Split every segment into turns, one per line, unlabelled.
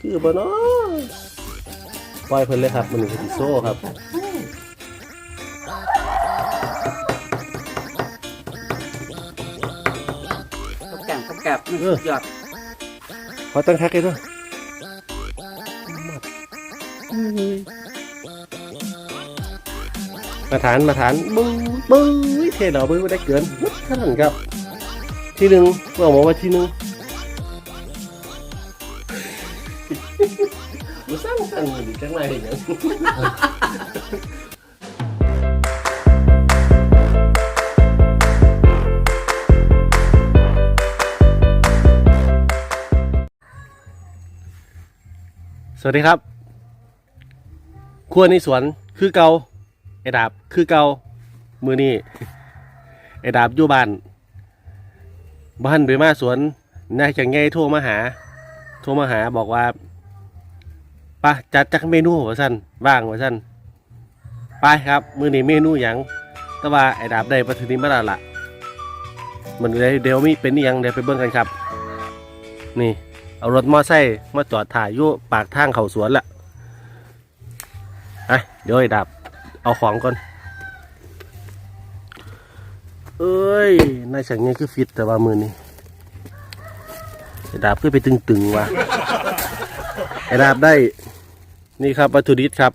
คือบ่เนาะปล่อยเพิ่นเลยครับมันคือสิโซ่ครับ
กับแกมกับแกบมันสุดยอด
ขอตั้งคักให้ด้วยมาฐานมาฐานบึ้งบึ้งเทเราบึ้งไม่ได้เกินเท่านั้นครับ ที่หนึ่งบอกมาว่าที่หนึ่ง อยู่จังไรอย่างนี้สวัสดีครับครัวในสวนคือเกาไอ้ดาบคือเกามือนี่ไอ้ดาบอยู่บ้านบ้านไปมาสวนนายจังไงโทรมาหา โทรมาหาบอกว่า ปะจัดจักเมนูว่าสั้นว่างว่าสั้นไปครับมือนี้เมนูหยังแต่ว่าไอ้ดาบได้ปัทนิมาแล้วละมันเลยเดี๋ยวมีเป็นอิหยังเดี๋ยวไปเบิ่งกันครับ นี่ เอารถมอไซค์มาจอดถ่ายอยู่ปากทางเขาสวนละไปเดี๋ยวไอ้ดาบเอาของก่อน เอ้ยนายฉันไงคือฟิตแต่ว่ามือนี้ไอ้ดาบขึ้นไปตึงๆว่ะไอ้ดาบได้ นี่ครับวัตถุดิบครับ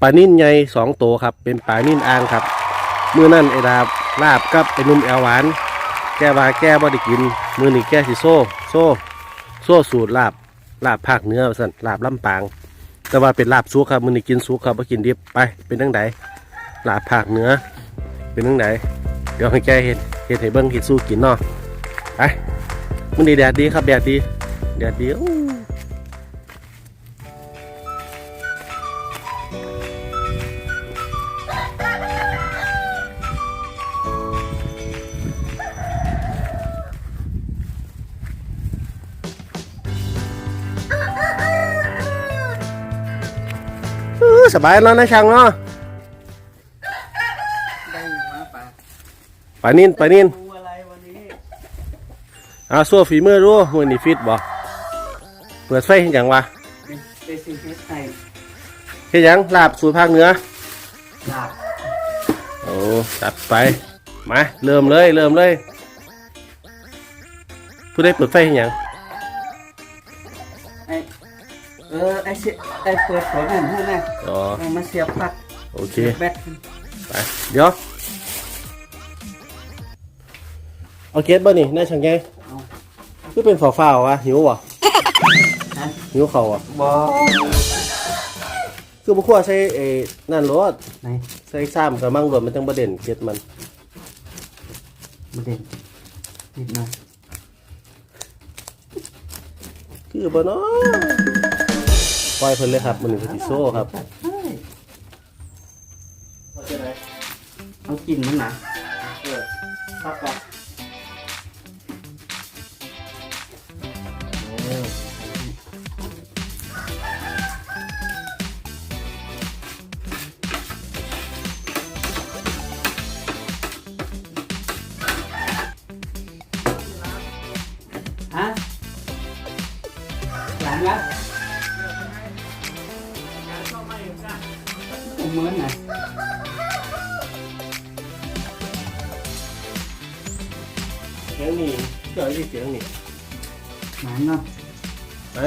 ปลานิ่นใหญ่สองตัวครับ เป็นปลานิ่นอ่างครับเมื่อนั้นไอ้ดาบลาบกับไอ้นุ่มแอลหวาน แก้วาแก้บ่ได้กิน มือนี่แก้สิโซ่ โซ่ โซ่สูตรลาบลาบภาคเหนื้อสั่นลาบลำปาง แต่ว่าเป็นลาบสุกครับมือนี่กินสุกครับบ่กินดิบไปเป็นทั้งใดลาบภาคเหนื้อเป็นทั้งใดเดี๋ยวให้แก้เห็ดเห็ดให้เบิ้งเห็ดสู้กินเนาะไปมันดีแดดดีครับแดดดีแดดดี สบายแล้วนะช่างเนาะ
ได้อยู่มาป่า
ปลานินปลานิน
ปูอะไรวันนี้
เอาสู้ฝีมือดูมือนี่ฟิตบ่เปิดไฟเห็นหยังวะ
เปซิฟิสไทย
เห็นหยังลาบสูตรภาคเหนือ
ลาบ
โอ้จัดไปมาเริ่มเลยเริ่มเลยผู้ได้เปิดไฟเห็นหยัง
เออไอเสียไอเปิดตัวนั่นให้นะ
อ๋อ
เอามาเสียบปลั๊ก
โอเค
แบต
ไป เดี๋ยว เอาเกตบ่นี่นายช่างไง
เอา
คือเป็นฝาฝ้าวๆวะหิววะ
ฮะ
หิวเข่าวอะ
บอ
คือบุคคลใช้เอ้นั่นรถ
ไหน
ใส่ซ้ำกับมั่งรถมันจังประเด็นเกตมัน
มาเด่นนิดหน่อย
คือบ่เนาะป ล่อยเพิ่นเลยครับมันนี่คือติโซ่ครับ
เฮ้ยเอากินมันนะ
เออครับ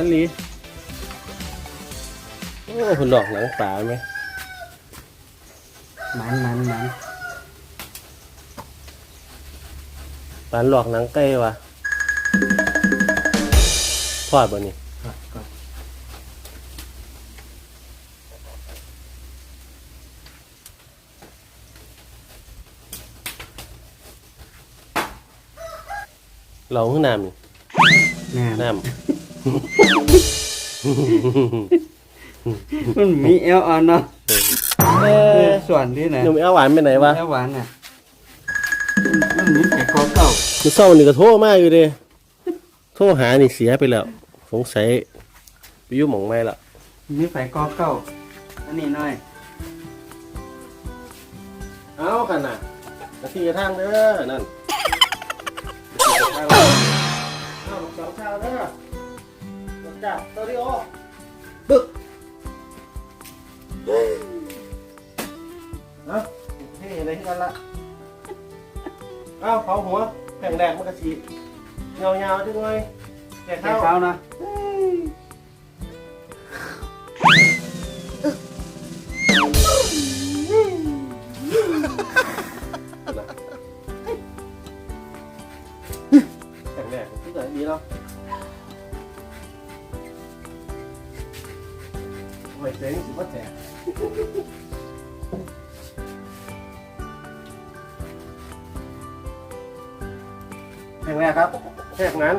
อัน
นี้
โอ้คนหลอกหนังป่าไหม
หมันหมันหมัน
ปานหลอกหนังไก่วะทอดบ่นี่
ก่อนก่อน
เราขึ้นน้ำนี่
แม่
น้
มันมีเอลออนเนาะำ
เออ
ส่วนที่ไหน
หนุ่มเอาหวานไปไหนวะ
เอลหวานอะมันมีแต่กอเก่า
คือเศร้านี่ก็โทรมาอยู่เด้โทรหานี่เสียไปแล้ว สงสัยไปอยุ่หมองไม่ละ
มีไฟกอเก่าอันนี้หน่อย
เอาขนาดกระที่กระทั่งเด้อนั่นเอาบอกสองชาวเด้อ จ้ะสตูดิโอบึกเอ้าเท่เลยที่กันละเอ้าเผาหัวแผ่งแดงมันกระสีเงาเงาๆจังเลยแก่
แค่
ข้าว
เช้านะ
แค่นั้น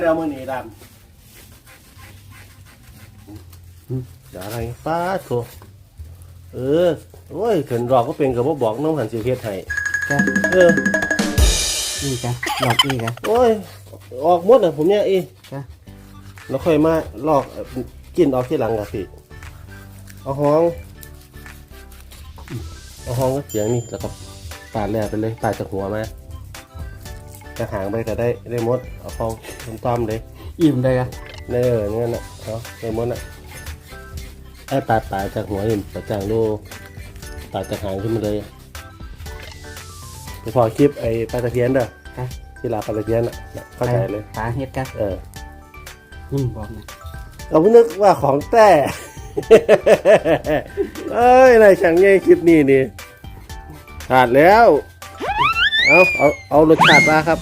แล้วมือนี้ดำอย่าอะไรฟ้าโถเออ โอ้ยเขินรอกก็เป็นกับว่าบอกน้องหันสิเฮ็ดให้
จ้ะ
เออ
นี่จ้ะหลอกอีกอะ
โอ้ย ออกหมดอะผมเนี่ยอี
จ้ะ
แล้วค่อยมาลอกเอ่อกินออกที่หลังกับพี่เอาห้องเอาห้องก็เสียงนี่แล้วก็ปาดแหลกไปเลยปาดจากหัวมา จะหางไปก็ได้ได้หมดเอาห้องต้อมๆเลย
อิ่มเลยอะ
เนอเนี่ยนะเอาได้หมดอะไอ้ปาดปาดจากหัวนี่ปาดจากลูปาดจากหางขึ้นมาเลยไปพอคลิปไอ้ปลาตะเพียนเด้อ
จ้ะ
ที่ลาปลาตะเพียนอะน่ะเข้าใจเลย
ปลาเฮ็ดกัน
เออ
อืมบอกนะ
เราเพิ่งนึกว่าของแต่เอ้ยนายช่างใหญ่คลิปนี้นี่ขาดแล้ว เอาเอาเอารสชาติมาครับ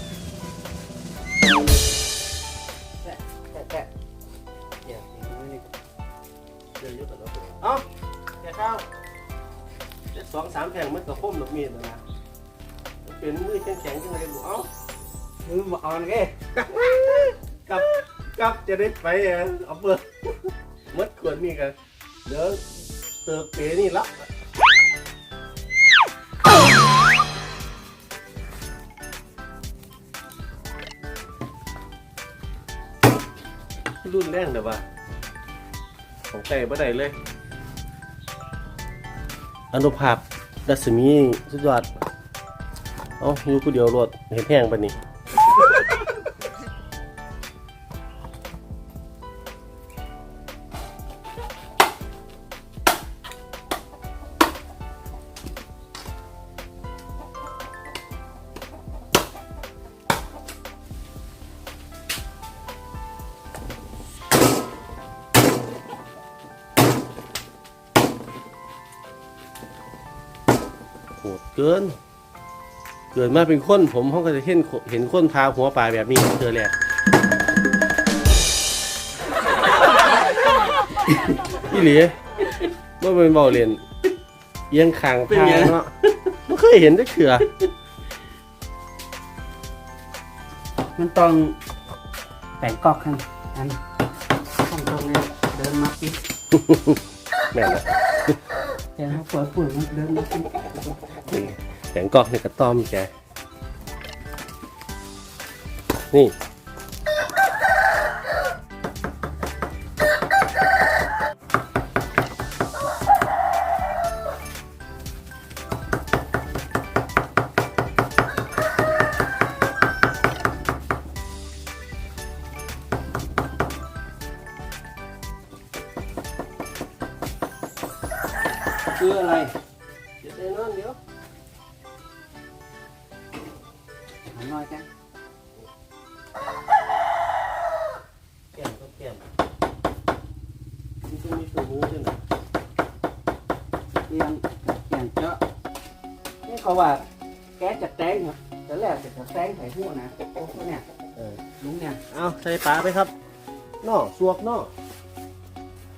แกะแกะเดี๋ยวนี่
เอาแกข้าวเจ็ดสองสามแผงมันก็คมดอกมีดนะเป็นมือแข็งแข็งๆจังเลยลูกเอา
มือมาอาอันนี้
กับกับจะได้ไปเออเอาเปิดมัดขวดนี่กันเดี๋ยวเติบเปนี่รับ แรงเดี๋ยวว่าของไก่บ่ได้เลยอนุภาพดัชมีสุดยอด เอาอยู่ผู้เดียวรวดเห็นแห้งปะนี่ กิน เกิดมาเป็นคนผมเขาก็จะเห็นเห็นคนพาหัวปลาแบบนี้เจอแหละพี่หลีเมื่อเป็นเบาเรียนเอียงคางทางเนาะไม่เคยเห็นได้เถื่อ
มันต้องแป่งกอกข้างอันต้องตรงนี้เดินมาปิด
แม่นละ
แต่เขาเปิดปุ๋ยมันเดินมาปิด
อย่างกอกนี่กระต้อมแกนี่ ว่าแก๊
สจะแตงเหรอแต่แรกจะแตงใส่หัวนะโอ้โหเนี่ย
เออ
ลุงเนี่ย
เอาใส่ปลาไปครับนอสวกนอ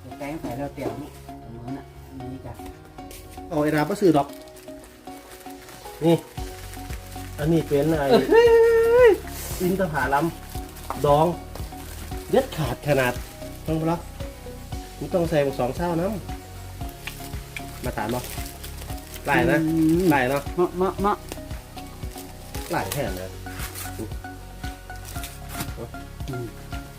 จะแตงใส่แล้วเตียวนี่เหมือนอะนี่จ้ะ
เอาไอ้ดาบมาซื้อดอกนี่อันนี้เป็นไอ้อินทผลัมดองเด็ดขาดขนาดฟังปะล่ะนี่ต้องใส่สองเช้าน้ำมาถามบ่ ไล่นะ
อืม
ไล่เนาะ
มะมะมะ
ไล่แค่นั้น
อืม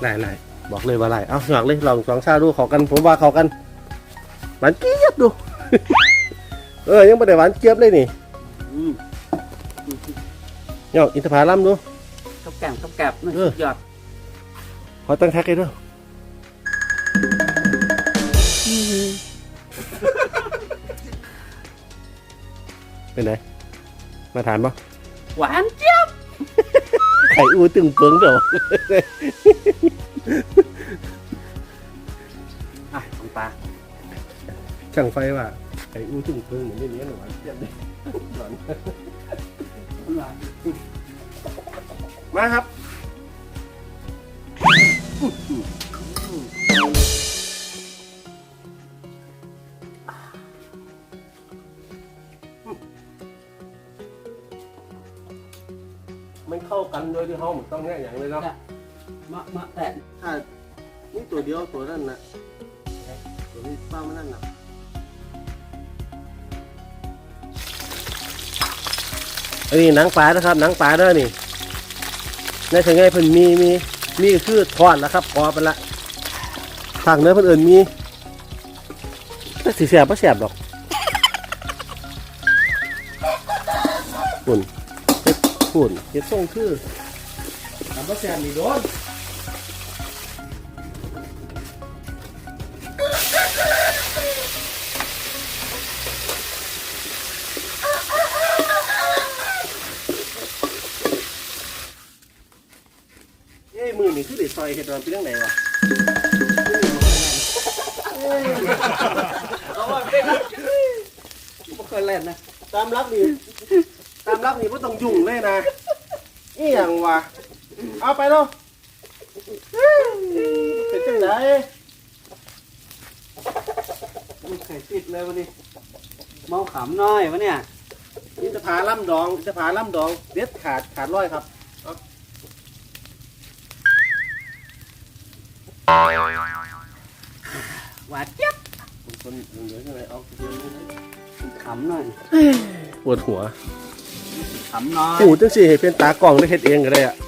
ไล่ไล่บอกเลยว่าไล่เอ้าหยอกเลยลองสองเช้าดูขอกัน ผมว่าขอกันหวานเจี๊ยบดู เออยังไม่ได้หวานเจี๊ยบเลยนี่
อืม
หยอกอินทผลัมดู
กับแกมกับแกบนี่
เออ
สุดยอด
ขอตั้งแท็กเลยด้วย เป็นไงมาถามป่ะ
หวานเจี๊ยบ
ไข่อูตึงเปิงเดี๋ยว
อะของปลา
ช่างไฟว่าไข่อูตึงเปิงเหมือนไม่เนี้ยหรอวะเจ็บเลยหลอนมาครับ เข้ากันโดยที่ห้องต้องแน่อย่างเลยเนาะ
มะมะแต่
ถ้านี่ตัวเดียวตัวนั้นนะตัวนี้ป้ามันนั่นนะอันนี้หนังปลานะครับหนังปลาเด้อนี่ในถึงไงเพิ่นมีมีมีคือทอดแล้วครับพอไปละทางเนื้อเพิ่นเอิญมีแต่สีแสบไม่แสบหรอกปุ่นเฮ็ดปุ่นเฮ็ดส่งคือ ทำไม่แสบนี่โดนเอ้ยมือนี่คือเด็ดซอยเห็ดรอนเป็นเรื่องไหนวะ
เอาว่าเป็นไม่เคยเล่นนะ
ตามรักนี่ ตามรักนี่ไม่ต้องยุ่งเลยนะนี่อย่างวะ เอาไปเนาะเป็นจังได
มันเคยติดเลยวันนี้ เมาขำน้อยวะเนี่ย
อินทผาล่ำดองอินทผาล่ำดองเด็ดขาดขาดร้อยครับเอา
หวานเจี๊ยบ
คนคนเหลือๆใช่ไหมเอาเดี๋ยวนี้นะ
ขำหน่อย
ปวดหัว
ขำน้อย
หูจังสิให้เป็นตากล่องได้เฮ็ดเองก็ได้อะ
มันจะขำ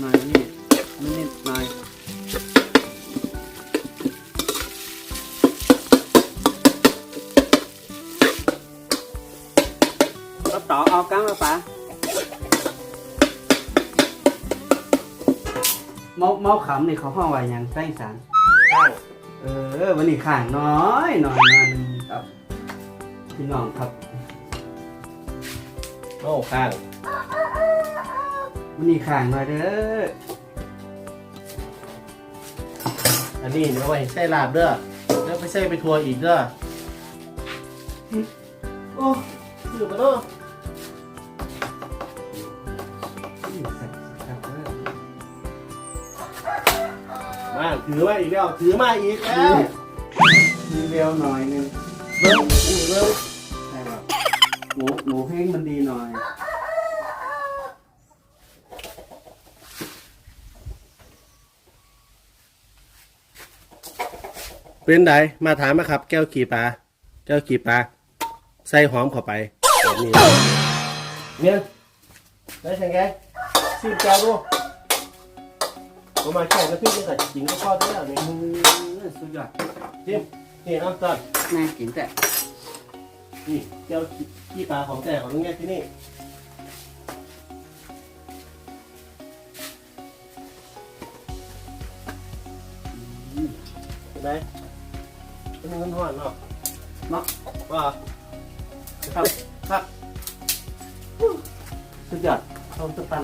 หน่อยนะนี่นิดหน่อยเอาต่อเอากังมาปะเมาเมาขำนี่เขาห้องไว้ยังใต้สาร
ข้
เออวันนี้ข่างน้อยหน่อยน่อนครับพี่น้องครับ
โอ้ข้าง
วันนี้ข่างหน่อยเด้อ
อันนี้เดี๋ยวไว้ใส่ลาบเด้อเดี๋ยวไปใส่ไปทัวร์อีกเด้อ โอ้อยู่มาเนาะ
อืมใส่ครับเด้อ
มาถือมาอีกแล้วถือมาอีกแล้ว
มีเบลหน่อยหนึง
เริ่มเริ่ม
ใช่ครับหมูหมูแห้งมันดีหน่อย
เป็นไดมาถามมาครับ แก้วขี่ปลาแก้วขี่ปลาใส่หอมเข้าไปแบบนี้เนี่ยได้แข่งแกซีบแก้วดูผมมาแข่งกับพี่นี่แต่จริงก็พอได้แล้วนี่
มือสุดยอด
จิ้มนี่น้ำต้น
น่ากินแต่
นี่แก้วขี่ปลาของแต่ของลุงแง่ที่นี่เห็นไหม เป็นเงินห่อนเนาะ
เนาะ
ว่า
ครับครับสุดยอด
ทำตุ๊กตัน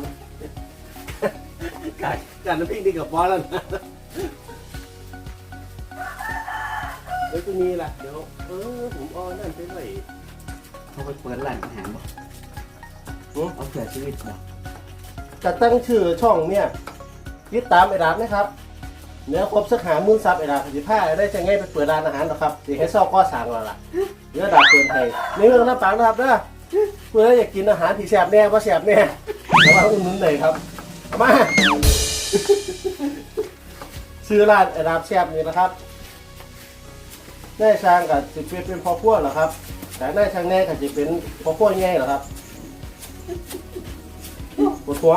การการน้ำพริกดีกับบอสแล้วนะเดี๋ยวจะมีล่ะเดี๋ยวเออผมเอานั่นไปไว้
เขาไปเปิดร้านอาหารบ่
โอ้
เอาเผื่อชีวิตบ่
จะตั้งชื่อช่องเนี่ยติดตามไอ้ดาบนะครับ เนื้อครบสักหามื่นซับไอ้ดาสิบห้าได้จะไงไปเปิดร้านอาหารหรอกครับสิให้เศร้าก็สั่งเราล่ะเนื้อดาบเปิดไทยนี่เรื่องน้ำปังนะครับเด้อเพื่ออยากกินอาหารที่แซ่บแน่ว่าแซ่บแน่แต่ว่าอุ่นนุนเลยครับมาซื้อร้านไอ้ดาบแซ่บนี่นะครับนายช่างกับสิเป็นเป็นพ่อครัวเหรอครับ แต่นายช่างแน่ก็จะเป็นพ่อครัวแง่เหรอครับปวดหัว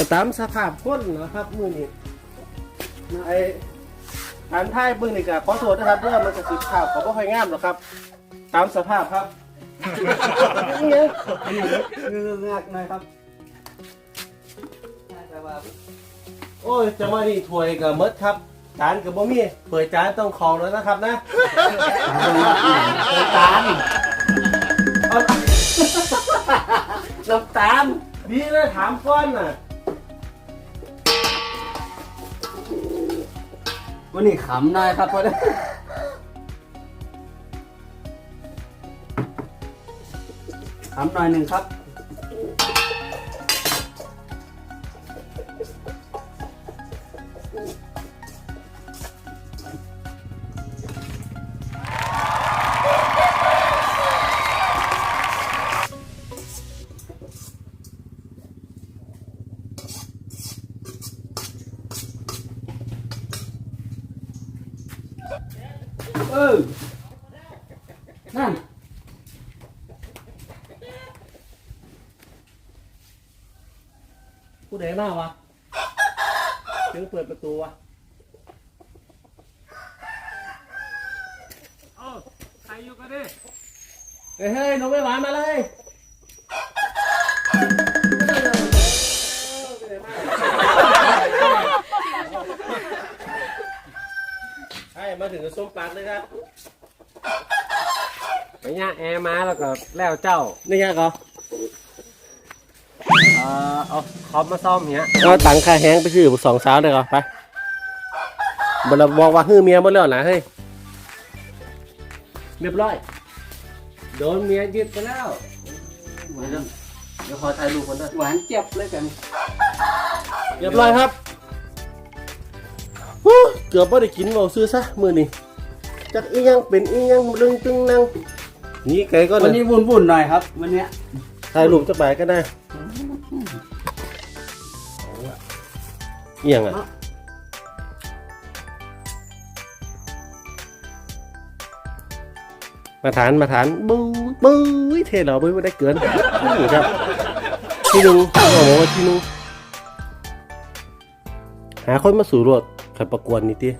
แต่ตามสภาพคนนะครับมือนี้ไอ้อันท้ายมือนี่ก็ขอโทษนะครับเพื่อมันจะสิบข่าวก็ไม่ค่อยงามหรอกครับ ตามสภาพครับเนี่ย
อันนี้เงือกหน่อยครับแต่ว่า
โอ้ยจะมาดีถวยกับมดครับจานกับบ่มีเปิดจานต้องของแล้วนะครับนะ
น้ำตาล
เอา
น้ำตาล
ดีนะถามก้อนน่ะ
วันนี้ขำหน่อยครับเพราะขำหน่อยหนึ่งครับา
วะถึงเปิดประตูวะ
ใครอยู่กันดิ
เฮ้ยเฮ้ยน้องไม่หวานมาเลยใช่มาถึงกับส้มปัดเลยครับ
ไปย่าแอร์มาแล้วก็แล้วเจ้า
นี่ไงก็
เอ่ อเอาคอมมาซ่อมเนี้ย
เอาตังค่าแห้งไปซื้อสองสาวเลยก่อนไปบเราบอกว่าฮือเมียหมดแล้วนะเฮ้ยเรียบร้อย โดนเมียยึดไปแล้ว
หวาน
เดี๋ยวขอถ่ายรูปคนนะ
หวานเจ็บเลยกัน
เรียบร้อยครับฮู้เกือบไม่ได้กินเบาซื้อซะมือนี่จักอีหยังเป็นอีหยังลึงตึงนังนี่ไก่ก็
วัน
นะ
นี้วุ่นๆหน่อยครับ วันเนี้ย
ถ่ายรูปจะไปก็ได้ เอียงอะมาฐานมาฐานบู๊บู๊เทเราไม่ได้เกินนี่ครับที่นุงโอ้โหที่นุงหาคนมาสู่รวดขันประกวนนี่ที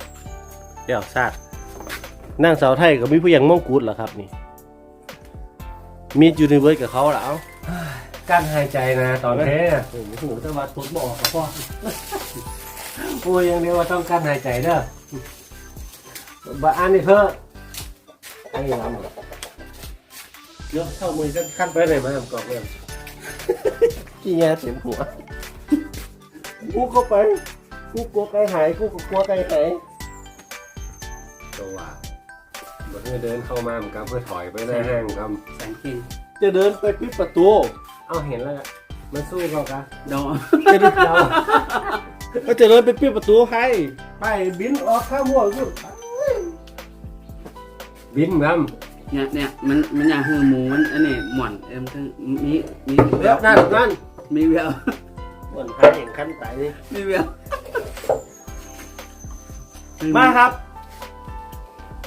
เดี๋ยวซาดนั่งสาวไทยกับมีผู้ยังมองกูดเหรอครับนี่มียูนิเวิร์สกับเขาแล้ว
การหายใจนะ ตอนนี้
โอ้โหหูแต่ว่าทุดบอกกับพ่อ
โอ้ยยังเดียวว่าต้องการหายใจเด้อบ้านนี่เพิ่มไอ้ลำ
เดี๋ยวเข้ามือจะขั้นไปไหนมาทำกรอบเลยขี้แง่เสียงหัวกูเข้าไปกูกลัวไก่หายกูก็กลัวไก่หาย
ตัวเมื่อเดินเข้ามามันก็เพื่อถอยไปหน้าห้างครับ
แสงจริง
จะเดินไปปิดประตู
เอาเห็นแล้วอะมันสู้เรากัน
ดอก
จะเดิน
เรา
ก็จะเดินไปปิดประตูให้ไปบินออกข้ามหัวกู
บินครับ
เนี่ยเนี่ยมันมันอย่างคือหมูมันอันนี้หม่อนเอ็มทั้งมีมี
เดี๋ยวนั่นนั่น
มีแวว
บนท้ายอย่างขั้นไตนี่
มีแวว
มาครับ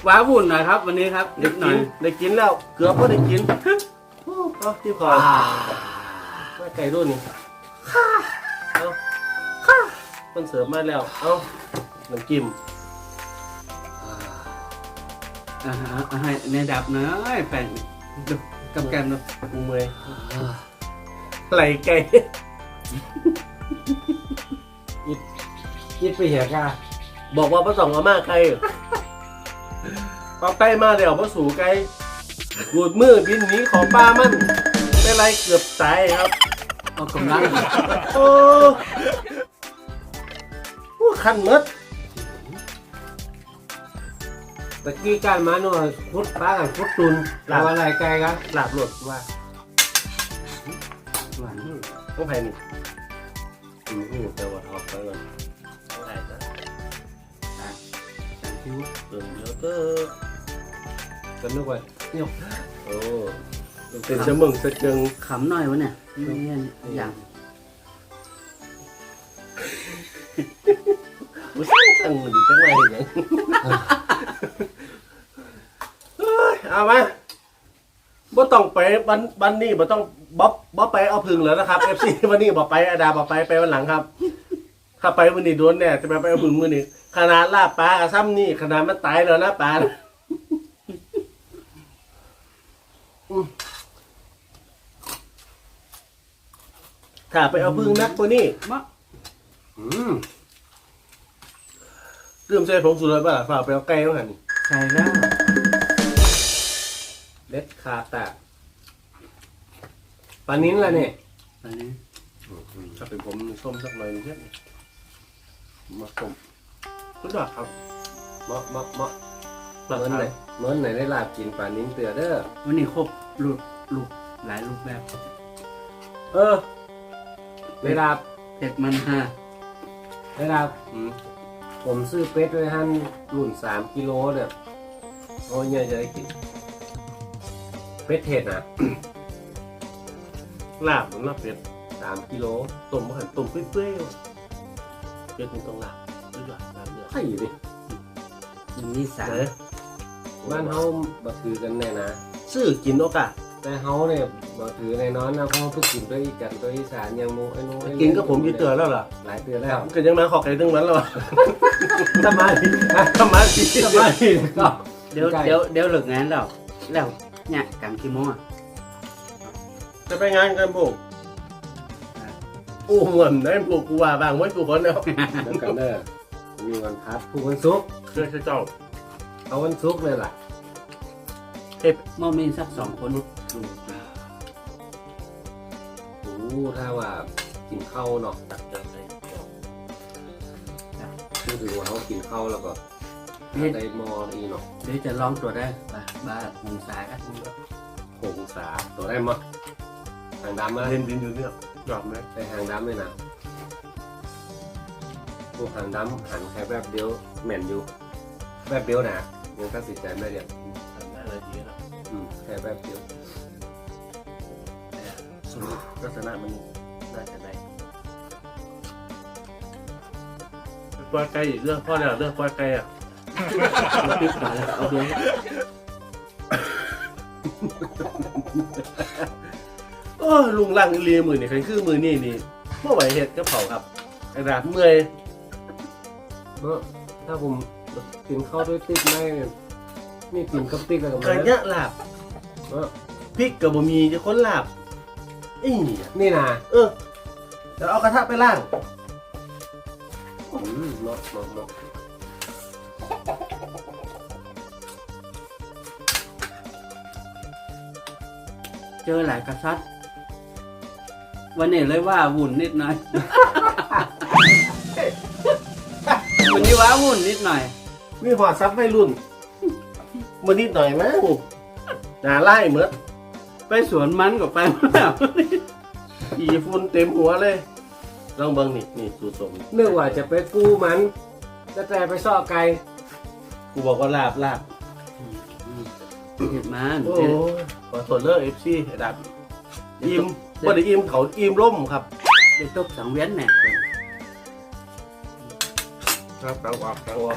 ว้าวุ่นหน่อยครับ วันนี้ครับ
ได้
นิดหน่
กิ
อย
นได้กินแล้ว เกือบก็ได้กินเอาที่คอ มาไก่รุ่นนี่เอาคนเสิร์ฟมาแล้ว เอาน้ำจิ้ม
อ่าฮะเอาให้ในดับหน่อยแป้งดูกับแกมดู
กูเมอยไหลไก่
คิดไปเหี้ยกา
บอกว่าพระสองอาม่าไก่พอไก่มาเดี๋ยวพระสูไก่ดูดมือบินหนีของป้ามันเป็นไรเกือบตายครับ
เอากำลัง
โอ้โหคันเมด
ตะกี้การมาหน่อยพุดป้ากันพุดตุนเราอะไรไกลกัน
หลาบหลดว่า
หวาน
ต้องไผ่นี่อืมอืมแต่ว่าออกไปก่อนต้องไผ่จ้ะ
แสงคิ้ว
เติมเยอะเตอ
ก็นึกว่า
โอ้ เป็นเสมึงสะเจิง
ขำหน่อยวะเนี่ยนี่อย่าง
กูสั่งสั่งมันดีจังไรอย่างเงี้ยเฮ้ยเอามาบ่ต้องไปวันวันนี้บ่ต้องบ๊อบบ๊อบไปเอาพึ่งแล้วนะครับ FC วันนี้บ่ไปอาดาบ่ไปไปวันหลังครับ ถ้าไปวันนี้โดนแน่จะไปไปเอาพึ่งมื้อนี้ขนาดลาบปลากระซ้ำนี่ขนาดมันตายแล้วนะปลาน่ะอืม ถ้าไปเอาพึ่งนักกว่านี้
มะ
อืมเริ่มใส่ผงสูตรป่ะฝ่ากไปเอาไก่มาหันนี่
ใช่แล้ว
เล็ดขาดแต่ปลานิ้นละเนี่ย
ตอนนี้
ถ้าเป็นผมส้มสักหน่อยหนึงเพื่อนมาส้มคุณดอกครับ
เหมาะเหมาะเหมาะเหมือนไหนเหมือนไหนได้ลาบกินปลานิ้นเตือเด้อ
วันนี้ครบรูปรูปหลายรูปแบบ
เออ ได้ลาบ
เผ็ดมันฮะ
ได้ลาบ
อืม
ผมซื้อเป็ดไว้หั่นรุ่นสามกิโลเนี่ยโอ้ยเนี่ยจะได้กิน เป็ดเห็ดนะ
ลาบมันลาบเป็ด
สามกิโล
ต้มมาหันต้มเปื่อยๆเป็ดมันต้องลาบด้วยลาบลาบเนื้อ
ไข่ดิ
ยังมีสาม
ไหน
บ้านเฮาบ่ถือกันแน่นะ
ซื้อกินโอกาส
แต่เฮาเนี่ยบ่ถือในนอนนะเพราะเพิ่งกินตัวอีกันตัวอีสานยังโมไอ้โน้ไอ้
กินก็ผมยี่เตือนแล้วล่ะ
หลายเตือนแล้ว
ก็ยังมาขอไก่ตึงมันแล้วอะ
ทำไม
ทำมาสิ
ทำไมก็
เดี๋ยว
ไก่
เดี๋ยวเดี๋ยวเลิกงานแล้วแล้วเนี่ยกางกี่โมงอะ
จะไปงานกันพวกโอ้เหมือนได้พวกกูว่าบางไว้กูคนเดียว
เดี๋ยวกันเด้อมีวันพัดผู้วันศุกร์
เชื่อเจ้า
เอาวันศุกร์เลยล่ะ
มอมีสักสองคนดูนะ
โอ้ถ้าว่ากินข้าวเนาะ
ตักเจอไป
พูดถึงว่าเขากินข้าวแล้วก็
เดี๋ยว
ได้มออีเนาะ
เดี๋ยวจะลองตรวจได้บ้าบ้าองศากัน
หกองศาตัวได้มั้หางดำมา
เห็นดินอยู่เนี่ยยอมไหม
ได้หางดำเลยนะพวกหางดำหันแค่แบบเดียวแม่นอยู่ แบบเดียวนะยังตัดสินใจไม่เดียว
ทำได้เลยดีนะ
อืมแค่แบบเดียว
สรุปลักษณะมันน่าจะได้ปล่อยไก่อีกเรื่องพ่อแล้วเรื่องปล่อยไก่อะ
เราปิดก่อนแล้วก็เอาเบี้ย
โอ้ยลุงลังอีเลียมือนี่ใครคือมือนี่นี่เมื่อไหวเห็ดกระเพราครับกระดาษเมื่อย
เมื่อถ้าผมกินข้าวด้วยติ๊กไม่ เนี่ยนี่กินกับติ๊กแล้วก็
กระ
มา
เยะลาบ
เออ
พริกกับบะหมี่จะค้นลาบอี
นี่นะ
เออเดี๋ยวเอากระทะไปล่าง
อืมเนาะเนาะเนาะ
เจอหลายกระซัดวันนี้เลยว่าวุ่นนิดหน่อย วันนี้ว่าวุ่นนิดหน่อย
มีหอดซับไม่รุ่น มันนิดหน่อยมั้งหนาไล่เหมือน
ไปสวนมันกับไปแล้ว
อีฝุ่นเต็มหัวเลยลองเบิ่งนี่นี่สูตรสม
นึกว่าจะไปกู้มันจะแต่ไปซ่อไก่
กูบอกว่าลาบลาบ
เห็ดมัน
โอ้ยขอโทษเลิกเอฟซีดับอิ่มบ่ได้อิ่มเขาอิ่มร่มครับ
เด็กตกสังเวียนแหน่
ครับกลางออกกลางออก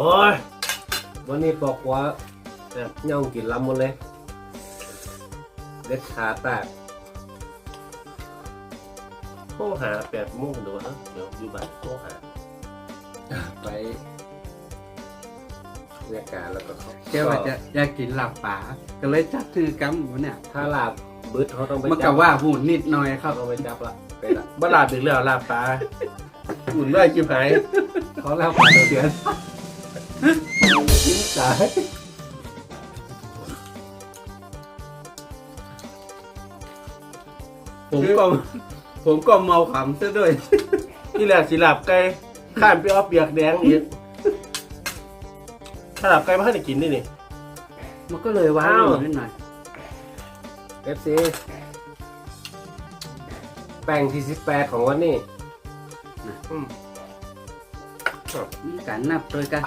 โอ้ย
วันนี้บอกว่าแบบเงากินลำหมดเลยเด็ดขาแตก
โทรหาแปดโมงเดี๋ยวนะเดี๋ยวอยู่บ้านโทรหา
ไปเรียกการแล้วก็เขา
แกว่าจะอยากกินหลับป่าก็เลยจัดถือกำวันเนี่ย
ถ้าลาบบึดเขาต้องไป
มัน
จั
ก็ว่าวุ่นนิดหน่อยค
เขา
รับ
ต้องไปจับละไปละ
บ้าลาบอีกแล้วลาบปลาหุ่นได้กินหาย
เขาแล้วผ่านเดือน ยิ้มสาย
ผมก็ผมก็เมาขำซะด้วย
ที่แรกสิลาบไก่ข้ามไปเอาเปียกแดงอีกถ้าลาบไก่มาให้ได้กินนี่นี่
มันก็เลยว้า
อ้าว
วุ่นนิดหน่อย
เอฟซีแป้งที่สิบแปดของวันนี้
อืม
มีการนับโดยกัน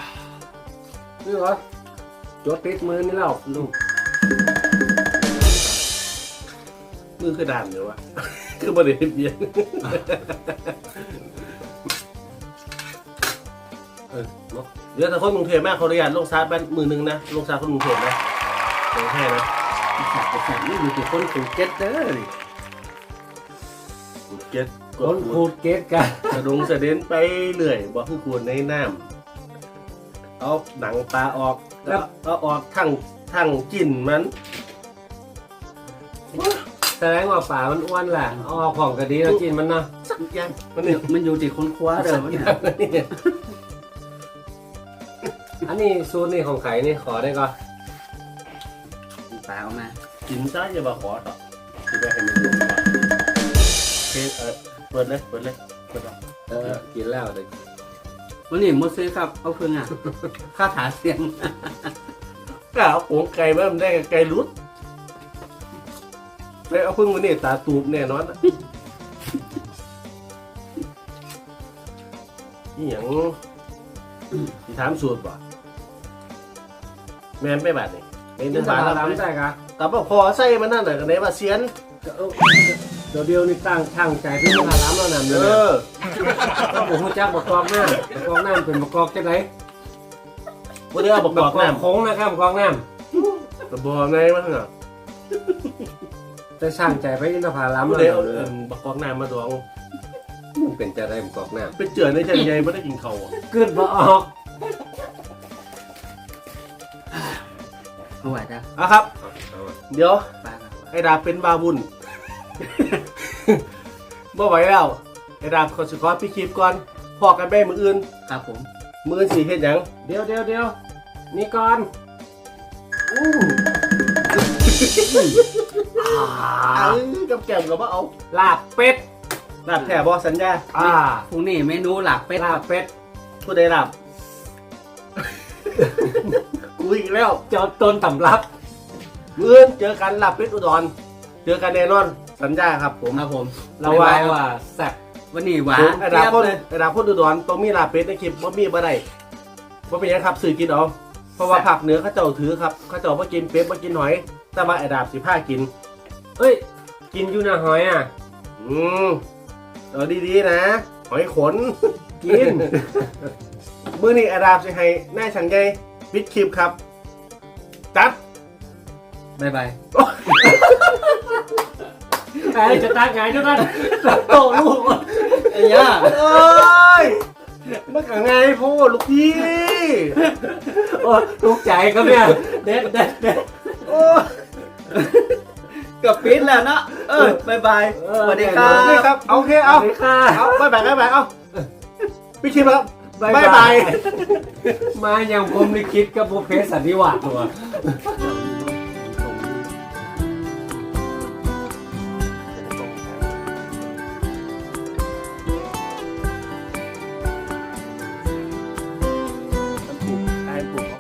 นี่เหรอจดติดมือนี่แล้ว
ลูก
มือคือด่านเดี๋ยววะ คือบริเวณเบียนเออเนาะเดี๋ยวแต่คนกรุงเทพแม่เขาเรียนลงซาร์บ้านมือหนึงนะลงซาร์คนกรุงเทพนะเดี๋ยวให้นะ
สัตว์ไปสัตว์นี่อยู่ที่คนถูกเก็ตเด้อนี่
เก็ตก
คน
ด
พูดเกตกัน
กระดงเสด็นไปเรื่อยบอกคือควรในน้ำ เอาหนังปลาออกแล้วเอาออกทั้งทั้งกินมัน
แสดงว่าป่ามันอ้วนแหละเอาออกของก็ดีแล้วกินมันเนาะ
สักอย่างมัน
เดี๋
นี่
ยวมันอยู่ที่คนคว้าเด้อมัน
สักอย่างนี่
อันนี้สูตรนี่ของไข่นี่ขอได้ก่อน
ปลาออกมา
กินซะอย่ามาขอต่อคิดว่าให้มันดูก่อนเพลงเออเปิดเลยเปิดเลยเปิดเลย
เออกินแล้วแต่
วั นนี้มดซื้อครับเอาเพิ่งอะค่าถาเสียง
ก็เอาโป่งไก่มามันได้กับไก่รุดไปเอาพึ่งมาเนี่ยตาตูบแน่นอนนะนี่หยังที่ถามสูตรบ่แม่นไปบาดนี่เป็น
กิ
เรื่
น
อง
สา
บาด
ร
แล้ว
ล้ำใส่กะ
แต่ว่าพอใส่มันนั่นน่ะกันไหนว่าเสียน
เออเดี๋ยวเดียวนี่ตั้งช่างใจพี่สารล้ำแล้วนำ
เอ
เลย
อ
ก็บอกหูจักประกอบน้ำประกอบน้ำเป็นประกอบจะไหน
วันนี้เอาประกอบน้ำ
โค้งนะครับประกอบน้
กระบอกไงมันอะำ
แต่ช่างใจไปอินทผลัม
วัน
แล้ว
นี้เอา
เล
เอิ่
ย
มประกอบน้ำมาดอง
มันเป็นจะได้ประกอบน้
เป็นเจือในจันใหญ่ไม่ได้กินเขาวอะำ
กึดบ่ออก
เอาไว้จ้ะ
อะครับเดี๋ยว
ปลาครับ
ไอ้ดาบเป็นบาบุญ บ่ไหวแล้วไอ้ดาบขอสิขอพี่คลิปก่อนพอกันไปมืออื่น
ครับผม
มืออื่นสีเฮ็ดหยัง
เดี๋ยวเดี๋ยวเดี๋ยวนี่ก่อน
อู้อ้าวกับแก้มกับว่าเอา
ลาบเป็ด
ดาบแถบอสัญญา
อ่า
พรุ่งนี้เมนูหลักเป็ด
ลาบเป็ด
ผู้ใดดาบกูอีกแล้ว
เจอต้นตำรับ
มืออื่นเจอกันหลับเป็ดอุดรเจอกันแน่นอน สัญญาครับผม
ครับผม
เราว่าว่าแซ่บ
วันนี้หวา
ผม
น
ไอ้
เที
ดาบ
ยบ
พ่น
เลย
ไอ้ดาบพ่นอุดรต้องมีลาบเป็ดในคลิปว่ามีบ่ได้ว่าเป็นหยังครับสื่อกินเอาเพราะว่าผักเหนือเขาเจ้าถือครับเขาเจ้ามากินเป็ดมากินหอย แต่ว่าไอ้ดาบสิผ้ากิน
เอ้ย กินอยู่นะหอยอะ
อืมเออดีๆนะ หอยขน
กิน
มื้อนี้ไอ้ดาบสิให้นายสังใหญ่ปิดคลิปครับ จัด
บายบาย
ไอ้จะตาไงทุกท่านโตลูก
ไอ้ย่า
เอ้ยมันก็ไงพ่อลูกพี่
โอ้ลูกใจครับเนี่ยเด็ดเด็ดเด็ด
โอ้
กับปิดแล้วเนาะเออบายบาย
เออ
สวัสดีครั
นี่
บ
ครับเอาโอเคเอา
สวัสดีค่ะ
เอาบายบายบายบายเอาปิดคลิปครับ
บ๊าย
บาย
บา
บายย
มาอย่างผมนี่คิดกับบุพเพสันนิวาสตัว
บ